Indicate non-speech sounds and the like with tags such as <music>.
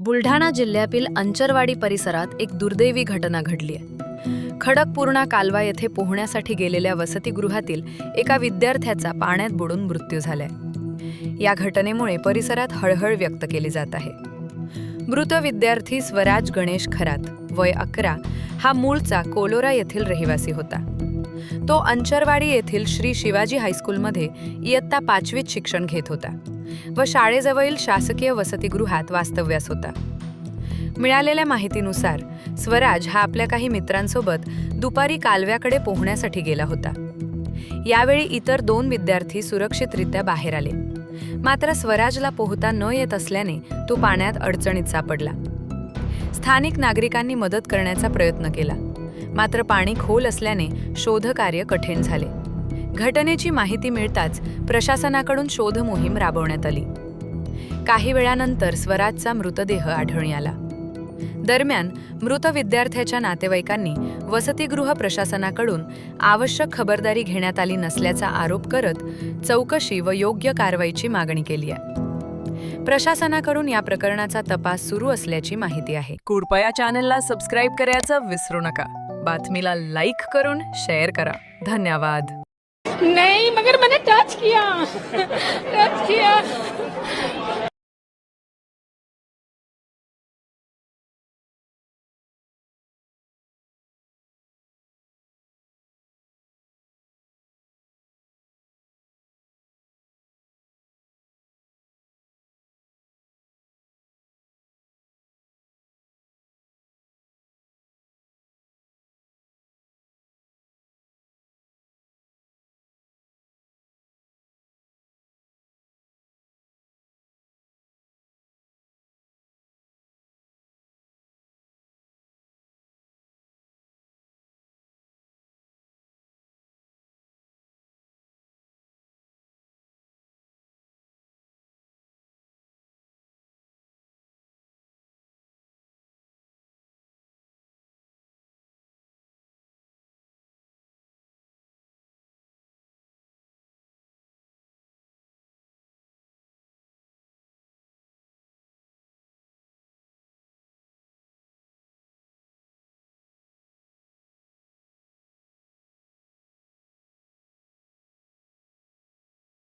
बुलढाणा जिल्ह्यातील अंचरवाडी परिसरात एक दुर्दैवी घटना घडली आहे. खडकपूर्णा कालवा येथे पोहण्यासाठी गेलेल्या वसतिगृहातील एका विद्यार्थ्याचा पाण्यात बुडून मृत्यू झालाय. या घटनेमुळे परिसरात हळहळ व्यक्त केली जात आहे. मृत विद्यार्थी स्वराज गणेश खरात वय अकरा हा मूळचा कोलोरा येथील रहिवासी होता. तो अंचरवाडी येथील श्री शिवाजी हायस्कूलमध्ये इयत्ता पाचवीत शिक्षण घेत होता व शाळेजवळील शासकीय वसतिगृहात वास्तव्यास होता. मिळालेल्या माहितीनुसार स्वराज हा आपल्या काही मित्रांसोबत दुपारी कालव्याकडे पोहण्यासाठी गेला होता. यावेळी इतर दोन विद्यार्थी सुरक्षितरित्या बाहेर आले. मात्र स्वराजला पोहता न येत असल्याने तो पाण्यात अडचणीत सापडला. स्थानिक नागरिकांनी मदत करण्याचा प्रयत्न केला. मात्र पाणी खोल असल्याने शोधकार्य कठीण झाले. घटनेची माहिती मिळताच प्रशासनाकडून शोध मोहीम राबवण्यात आली. काही वेळानंतर स्वराजचा मृतदेह आढळून आला. दरम्यान मृत विद्यार्थ्याच्या नातेवाईकांनी वसतिगृह प्रशासनाकडून आवश्यक खबरदारी घेण्यात आली नसल्याचा आरोप करत चौकशी व योग्य कारवाईची मागणी केली आहे. प्रशासनाकडून या प्रकरणाचा तपास सुरू असल्याची माहिती आहे. कृपया चॅनलला सबस्क्राईब करायचं विसरू नका. बातमीला लाईक करून शेअर करा. धन्यवाद. नहीं मगर मैंने टच किया. <laughs> Touch KIA.